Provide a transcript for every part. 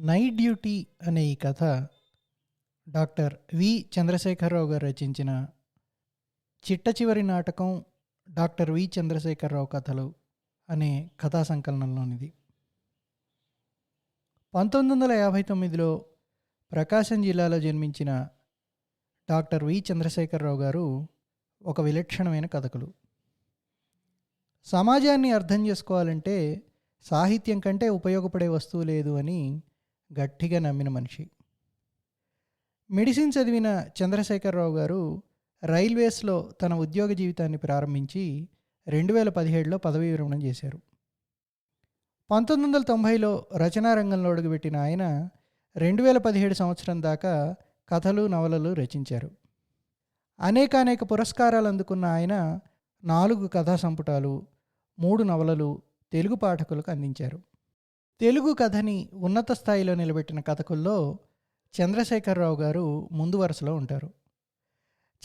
Night duty అనే ఈ కథ డాక్టర్ వి చంద్రశేఖరరావు గారు రచించిన చిట్ట చివరి నాటకం డాక్టర్ వి చంద్రశేఖరరావు కథలు అనే కథా సంకలనంలోనిది. పంతొమ్మిది వందల యాభై తొమ్మిదిలో ప్రకాశం జిల్లాలో జన్మించిన డాక్టర్ వి చంద్రశేఖరరావు గారు ఒక విలక్షణమైన కథకులు. సమాజాన్ని అర్థం చేసుకోవాలంటే సాహిత్యం కంటే ఉపయోగపడే వస్తువు లేదు అని గట్టిగా నమ్మిన మనిషి. మెడిసిన్ చదివిన చంద్రశేఖరరావు గారు రైల్వేస్లో తన ఉద్యోగ జీవితాన్ని ప్రారంభించి రెండు వేల పదిహేడులో పదవీ విరమణ చేశారు. పంతొమ్మిది వందల తొంభైలో రచనా రంగంలో అడుగుపెట్టిన ఆయన రెండు వేల పదిహేడు సంవత్సరం దాకా కథలు నవలలు రచించారు. అనేకానేక పురస్కారాలు అందుకున్న ఆయన నాలుగు కథా సంపుటాలు మూడు నవలలు తెలుగు పాఠకులకు అందించారు. తెలుగు కథని ఉన్నత స్థాయిలో నిలబెట్టిన కథకుల్లో చంద్రశేఖరరావు గారు ముందు వరుసలో ఉంటారు.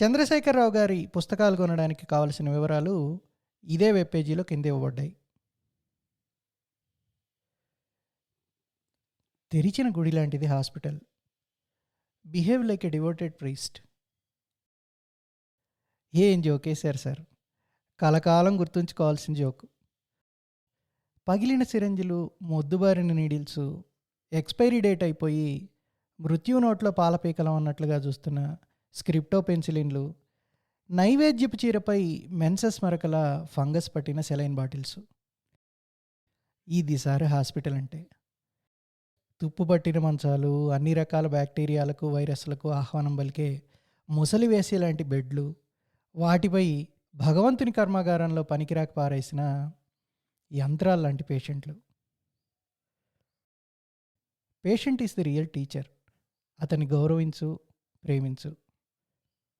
చంద్రశేఖరరావు గారి పుస్తకాలు కొనడానికి కావలసిన వివరాలు ఇదే వెబ్ పేజీలో కింద ఇవ్వబడ్డాయి. తెరిచిన గుడి లాంటిది hospital. Behave like a devoted priest. ఏం జోకేశారు సార్? కలకాలం గుర్తుంచుకోవాల్సిన జోకు. పగిలిన సిరంజిలు మొద్దుబారిన నీడిల్స్ ఎక్స్పైరీ డేట్ అయిపోయి మృత్యు నోట్లో పాలపీకలం అన్నట్లుగా చూస్తున్న స్క్రిప్టో పెన్సిలిన్లు నైవేద్యపు చీరపై మెన్సెస్ మరకల ఫంగస్ పట్టిన సెలైన్ బాటిల్స్. ఇది సార్ హాస్పిటల్ అంటే తుప్పు పట్టిన మంచాలు అన్ని రకాల బ్యాక్టీరియాలకు వైరస్లకు ఆహ్వానం పలికే ముసలి వేసే లాంటి బెడ్లు వాటిపై భగవంతుని కర్మాగారంలో పనికిరాక పారేసిన యంత్రాలు లాంటి పేషెంట్లు. Patient is the real teacher. అతన్ని గౌరవించు ప్రేమించు.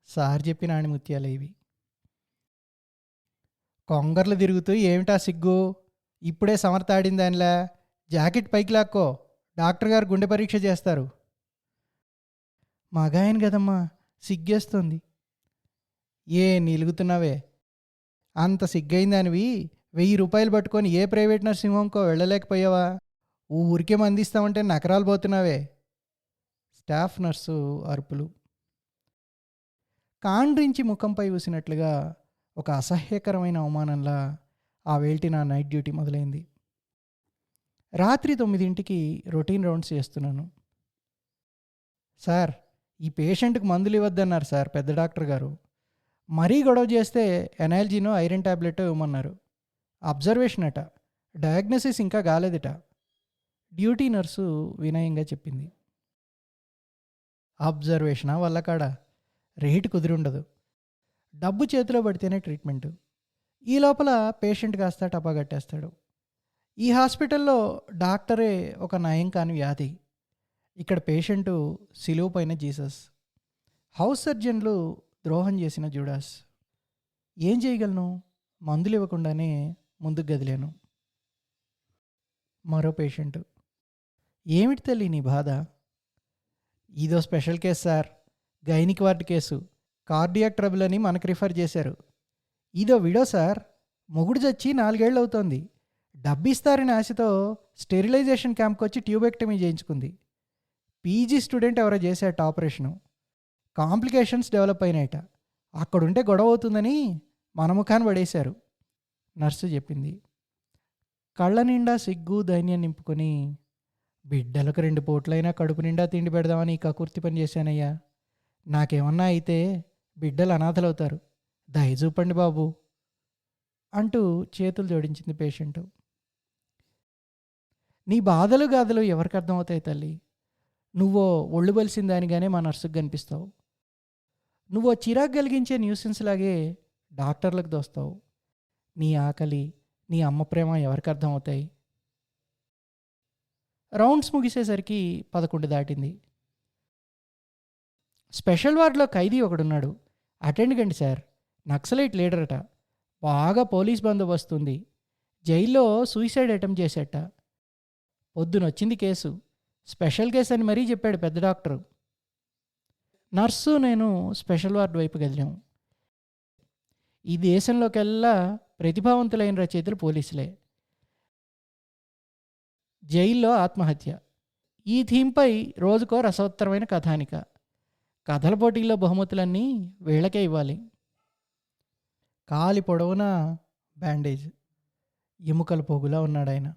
సార్ చెప్పిన ఆణిముత్యాలు ఇవి కొంగర్లు తిరుగుతూ ఏమిటా సిగ్గు? ఇప్పుడే సమర్థాడింది దానిలా జాకెట్ పైకి లాక్కో. డాక్టర్ గారు గుండె పరీక్ష చేస్తారు. మగాయన కదమ్మా సిగ్గేస్తుంది. ఏ నిలుగుతున్నావే. అంత సిగ్గైందానివి? వెయ్యి రూపాయలు పట్టుకొని ఏ ప్రైవేట్ నర్సింగ్ హోమ్కో వెళ్ళలేకపోయావా ఊరికే మందిస్తామంటే నకరాలు పోతున్నావే. స్టాఫ్ నర్సు అరుపులు. కాండ్రించి ముఖంపై ఊసినట్లుగా ఒక అసహ్యకరమైన అవమానంలా ఆ వేల్టి నా నైట్ డ్యూటీ మొదలైంది. రాత్రి తొమ్మిదింటికి రొటీన్ రౌండ్స్ చేస్తున్నాను. సార్ ఈ పేషెంట్కి మందులు ఇవ్వద్దన్నారు సార్ పెద్ద డాక్టర్ గారు. మరీ గొడవ చేస్తే ఎనాలజీను ఐరన్ ట్యాబ్లెట్ ఇవ్వమన్నారు. అబ్జర్వేషన్ అట. డయాగ్నోసిస్ ఇంకా కాలేదట. డ్యూటీ నర్సు వినయంగా చెప్పింది. అబ్జర్వేషనా వల్ల కాడ? రేటు కుదిరుండదు. డబ్బు చేతిలో పడితేనే ట్రీట్మెంటు. ఈ లోపల పేషెంట్ కాస్త టపా కట్టేస్తాడు. ఈ హాస్పిటల్లో డాక్టరే ఒక నయం కాని వ్యాధి. ఇక్కడ పేషెంటు సిలువు పైన జీసస్. హౌస్ సర్జన్లు ద్రోహం చేసిన జూడాస్. ఏం చేయగలను? మందులు ఇవ్వకుండానే ముందుకు గదిలేను మరో పేషెంట్. ఏమిటి తల్లి నీ బాధ? ఇదో special case sir. Gynaec ward case. Cardiac trouble అని మనకు రిఫర్ చేశారు. ఇదో విడో సార్. మొగుడు చచ్చి నాలుగేళ్ళు అవుతోంది. డబ్బిస్తారని ఆశతో స్టెరిలైజేషన్ క్యాంప్కి వచ్చి ట్యూబెక్టమీ చేయించుకుంది. పీజీ స్టూడెంట్ ఎవరో చేశాట ఆపరేషను. కాంప్లికేషన్స్ డెవలప్ అయినాయట. అక్కడుంటే గొడవ అవుతుందని మన ముఖాన్ని పడేశారు. నర్సు చెప్పింది. కళ్ళ నిండా సిగ్గు ధైన్యం నింపుకొని బిడ్డలకు రెండు పూట్లైనా కడుపు నిండా తిండి పెడదామని కకుర్తి పని చేశానయ్యా. నాకేమన్నా అయితే బిడ్డలు అనాథలవుతారు. దయ చూపండి బాబు అంటూ చేతులు జోడించింది పేషెంట్. నీ బాధలు గాథలు ఎవరికి అర్థమవుతాయి తల్లి? నువ్వో ఒళ్ళు బలిసిన దానిగానే మా నర్సుకు కనిపిస్తావు. నువ్వో చిరాకు కలిగించే న్యూసెన్స్ లాగే డాక్టర్లకు దోస్తావు. నీ ఆకలి నీ అమ్మ ప్రేమ ఎవరికి అర్థమవుతాయి? రౌండ్స్ ముగిసేసరికి పదకొండు దాటింది. స్పెషల్ వార్డులో ఖైదీ ఒకడున్నాడు. అటెండ్ కండి సార్. నక్సలైట్ లీడరట. బాగా పోలీస్ బందోబస్తు ఉంది జైల్లో సూసైడ్ అటెంప్ట్ చేసేట. పొద్దునొచ్చింది కేసు. స్పెషల్ కేసు అని మరీ చెప్పాడు పెద్ద డాక్టరు. నర్సు నేను స్పెషల్ వార్డు వైపు కదిలాము ఈ దేశంలోకెల్లా ప్రతిభావంతులైన రచయితలు పోలీసులే. జైల్లో ఆత్మహత్య. ఈ థీమ్పై రోజుకో రసవత్తరమైన కథానిక. కథల పోటీల్లో బహుమతులన్నీ వీళ్ళకే ఇవ్వాలి. కాలి పొడవున బ్యాండేజ్. ఎముకల పోగులా ఉన్నాడాయన.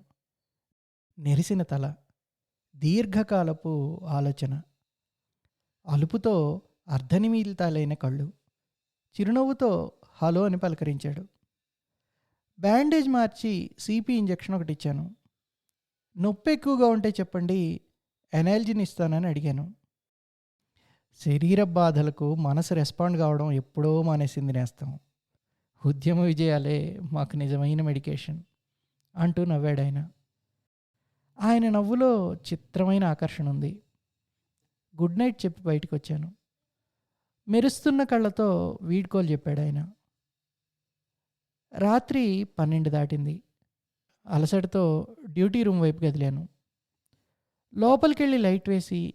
నెరిసిన తల. దీర్ఘకాలపు ఆలోచన. అలుపుతో అర్ధనిమీలితాలైన కళ్ళు. చిరునవ్వుతో హలో అని పలకరించాడు. బ్యాండేజ్ మార్చి సిపి ఇంజెక్షన్ ఒకటి ఇచ్చాను. నొప్పి ఎక్కువగా ఉంటే చెప్పండి ఎనాల్జిన్ ఇస్తానని అడిగాను. శరీర బాధలకు మనసు రెస్పాండ్ కావడం ఎప్పుడో మానేసింది నేస్తాం. ఉద్యమ విజయాలే మాకు నిజమైన మెడికేషన్ అంటూ నవ్వాడు ఆయన. ఆయన నవ్వులో చిత్రమైన ఆకర్షణ ఉంది. గుడ్ నైట్ చెప్పి బయటకు వచ్చాను మెరుస్తున్న కళ్ళతో వీడ్కోలు చెప్పాడు ఆయన. రాత్రి పన్నెండు దాటింది. అలసటతో డ్యూటీ రూమ్ వైపు కదిలాను లోపలికెళ్ళి లైట్ వేసి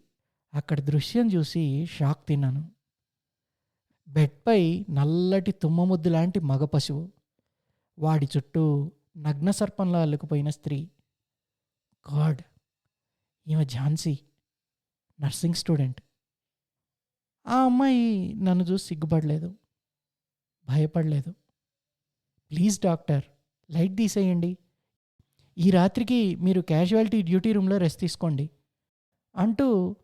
అక్కడ దృశ్యం చూసి షాక్ తిన్నాను. బెడ్పై నల్లటి తుమ్మముద్దు లాంటి మగ పశువు వాడి చుట్టూ నగ్న సర్పంలా అల్లుకుపోయిన స్త్రీ. గాడ్ ఈమె ఝాన్సీ నర్సింగ్ స్టూడెంట్. ఆ అమ్మాయి నన్ను చూసి సిగ్గుపడలేదు భయపడలేదు. ప్లీజ్ డాక్టర్ లైట్ తీసేయండి. ఈ రాత్రికి మీరు క్యాజువాలిటీ డ్యూటీ రూమ్లో రెస్ట్ తీసుకోండి. అంటూ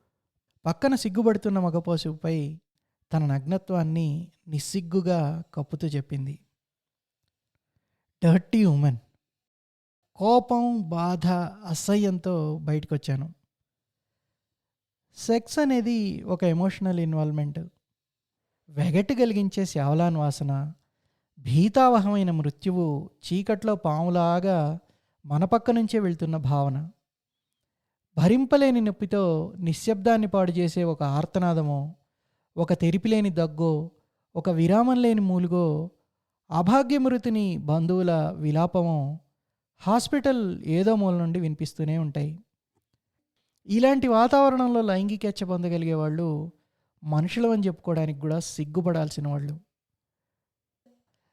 పక్కన సిగ్గుపడుతున్న మగపోసుపై తన నగ్నత్వాన్ని నిస్సిగ్గుగా కప్పుతూ చెప్పింది. Dirty women. కోపం బాధ అసహ్యంతో బయటకు వచ్చాను సెక్స్ అనేది ఒక ఎమోషనల్ ఇన్వాల్వ్మెంట్. వెగటి కలిగించే శావలాన్ వాసన భీతావహమైన మృత్యువు చీకట్లో పాములాగా మన పక్క నుంచే వెళ్తున్న భావన. భరింపలేని నొప్పితో నిశ్శబ్దాన్ని పాడు చేసే ఒక ఆర్తనాదమో ఒక తెరిపిలేని దగ్గో ఒక విరామం లేని మూలుగో అభాగ్యమృతిని బంధువుల విలాపమో హాస్పిటల్ ఏదో మూల నుండి వినిపిస్తూనే ఉంటాయి. ఇలాంటి వాతావరణంలో లైంగికేచ్ఛ పొందగలిగే వాళ్ళు మనుషులమని చెప్పుకోవడానికి కూడా సిగ్గుపడాల్సిన వాళ్ళు.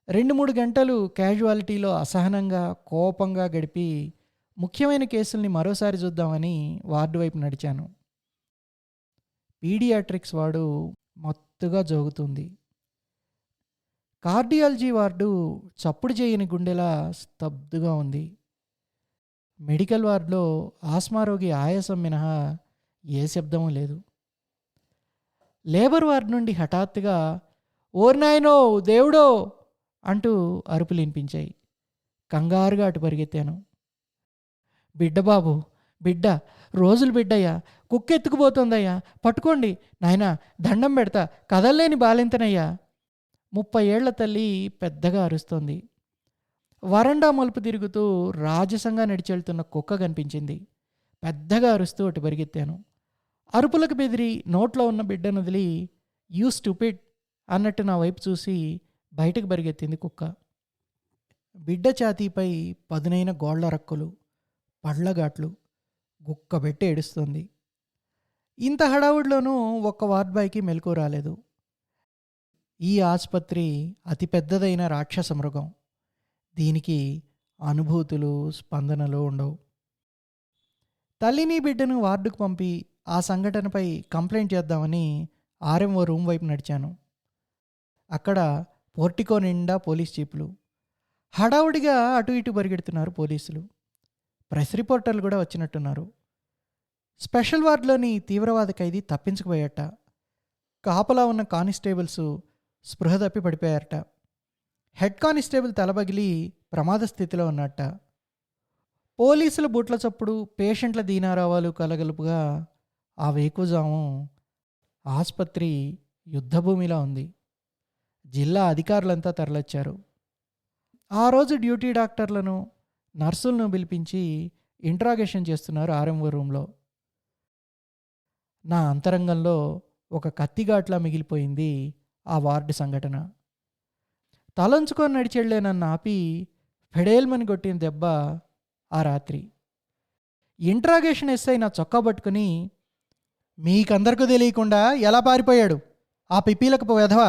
రెండు మూడు గంటలు క్యాజువాలిటీలో అసహనంగా కోపంగా గడిపి ముఖ్యమైన కేసుల్ని మరోసారి చూద్దామని వార్డు వైపు నడిచాను. పీడియాట్రిక్స్ వాడు మత్తుగా జోగుతుంది. కార్డియాలజీ వార్డు చప్పుడు చేయని గుండెలా స్తబ్దుగా ఉంది. మెడికల్ వార్డులో ఆస్మా రోగి ఆయాసం మినహా ఏ శబ్దము లేదు. లేబర్ వార్డు నుండి హఠాత్తుగా ఓర్నాయనో దేవుడో అంటూ అరుపులు వినిపించాయి. కంగారుగా అటు పరిగెత్తాను. బిడ్డ బాబు బిడ్డ రోజులు బిడ్డయ్యా కుక్క ఎత్తుకుపోతుందయ్యా పట్టుకోండి. నాయనా దండం పెడతా కదల్లేని బాలింతనయ్యా. ముప్పై ఏళ్ళ తల్లి పెద్దగా అరుస్తోంది. వరండా మలుపు తిరుగుతూ రాజసంగా నడిచెళ్తున్న కుక్క కనిపించింది. పెద్దగా అరుస్తూ అటు పరిగెత్తాను. అరుపులకు బెదిరి నోట్లో ఉన్న బిడ్డను వదిలి యూ స్టూపిడ్ అన్నట్టు నా వైపు చూసి బయటకు పరిగెత్తింది కుక్క. బిడ్డ ఛాతీపై పదునైన గోళ్ళ రక్కులు పళ్ళగాట్లు గుక్కబెట్టి ఏడుస్తుంది. ఇంత హడావుడిలోనూ ఒక్క వార్డ్ బాయ్కి మెలకు రాలేదు. ఈ ఆసుపత్రి అతిపెద్దదైన రాక్షస మృగం. దీనికి అనుభూతులు స్పందనలు ఉండవు. తల్లిని బిడ్డను వార్డుకు పంపి ఆ సంఘటనపై కంప్లైంట్ చేద్దామని ఆర్ఎంఓ రూమ్ వైపు నడిచాను. అక్కడ పోర్టికో నిండా పోలీస్ జీపులు. హడావుడిగా అటు ఇటు పరిగెడుతున్నారు పోలీసులు. ప్రెస్ రిపోర్టర్లు కూడా వచ్చినట్టున్నారు. స్పెషల్ వార్డులోని తీవ్రవాద ఖైదీ తప్పించుకుపోయాట. కాపలా ఉన్న కానిస్టేబుల్స్ స్పృహ తప్పి పడిపోయారట. హెడ్ కానిస్టేబుల్ తలబగిలి ప్రమాద స్థితిలో ఉన్నట్ట పోలీసుల బూట్ల చప్పుడు పేషెంట్ల దీనారావాలు కలగలుపుగా ఆ వేకుజాము ఆసుపత్రి యుద్ధభూమిలా ఉంది. జిల్లా అధికారులంతా తరలిచ్చారు. ఆ రోజు డ్యూటీ డాక్టర్లను నర్సులను పిలిపించి ఇంట్రాగేషన్ చేస్తున్నారు ఆర్ఎంఓ రూమ్లో. నా అంతరంగంలో ఒక కత్తిగాట్లా మిగిలిపోయింది ఆ వార్డు సంఘటన. తలంచుకొని నడిచెళ్ళే నన్ను ఆపి ఫెడేల్మని కొట్టిన దెబ్బ ఆ రాత్రి. ఇంట్రాగేషన్ ఎస్ఐ నా చొక్కా పట్టుకుని మీకందరికీ తెలియకుండా ఎలా పారిపోయాడు? ఆ పిప్పీలకు వెధవా!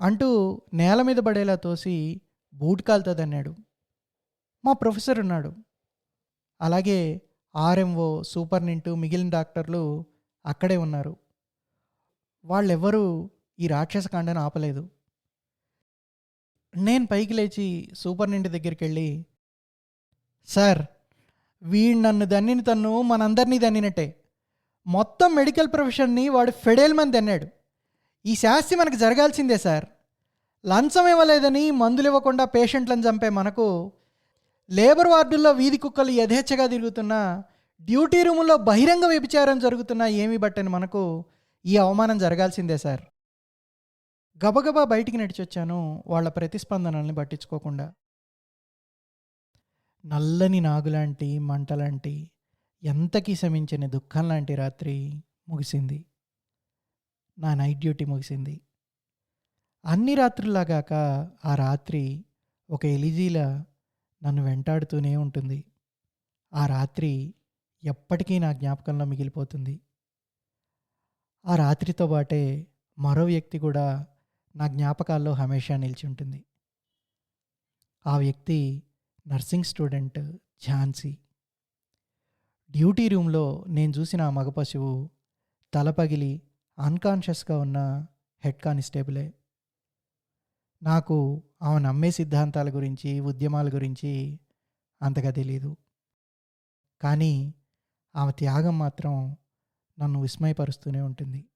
అంటూ నేల మీద పడేలా తోసి బూట్ కాలుతుందన్నాడు మా ప్రొఫెసర్ ఉన్నాడు. అలాగే ఆర్ఎంఓ సూపర్నింటు మిగిలిన డాక్టర్లు అక్కడే ఉన్నారు. వాళ్ళెవ్వరూ ఈ రాక్షస కాండను ఆపలేదు. నేను పైకి లేచి సూపర్నింటి దగ్గరికి వెళ్ళి సార్ వీడు నన్ను దన్నిన తన్ను మనందరినీ దన్నినట్టే. మొత్తం మెడికల్ ప్రొఫెషన్ని వాడు ఫెడేల్ మంది దన్నాడు ఈ శాస్తి మనకు జరగాల్సిందే సార్. లంచం ఇవ్వలేదని మందులు ఇవ్వకుండా పేషెంట్లను చంపే మనకు లేబర్ వార్డుల్లో వీధి కుక్కలు యథేచ్ఛగా తిరుగుతున్నా డ్యూటీ రూముల్లో బహిరంగ వ్యభిచారం జరుగుతున్నా ఏమీ బట్టని మనకు ఈ అవమానం జరగాల్సిందే సార్. గబగబా బయటికి నడిచొచ్చాను వాళ్ళ ప్రతిస్పందనల్ని పట్టించుకోకుండా. నల్లని నాగులాంటి మంటలాంటి ఎంతకీ శమించని దుఃఖం లాంటి రాత్రి ముగిసింది. నా నైట్ డ్యూటీ ముగిసింది. అన్ని రాత్రుల్లాగాక ఆ రాత్రి ఒక ఎలిజీలా నన్ను వెంటాడుతూనే ఉంటుంది. ఆ రాత్రి ఎప్పటికీ నా జ్ఞాపకంలో మిగిలిపోతుంది. ఆ రాత్రితో పాటే మరో వ్యక్తి కూడా నా జ్ఞాపకాల్లో హమేషా నిలిచి ఉంటుంది ఆ వ్యక్తి నర్సింగ్ స్టూడెంట్ ఝాన్సీ. డ్యూటీ రూమ్లో నేను చూసిన ఆ మగ పశువు తల పగిలి అన్కాన్షియస్గా ఉన్న హెడ్ కానిస్టేబులే. నాకు ఆమె నమ్మే సిద్ధాంతాల గురించి ఉద్యమాల గురించి అంతగా తెలియదు కానీ ఆమె త్యాగం మాత్రం నన్ను విస్మయపరుస్తూనే ఉంటుంది.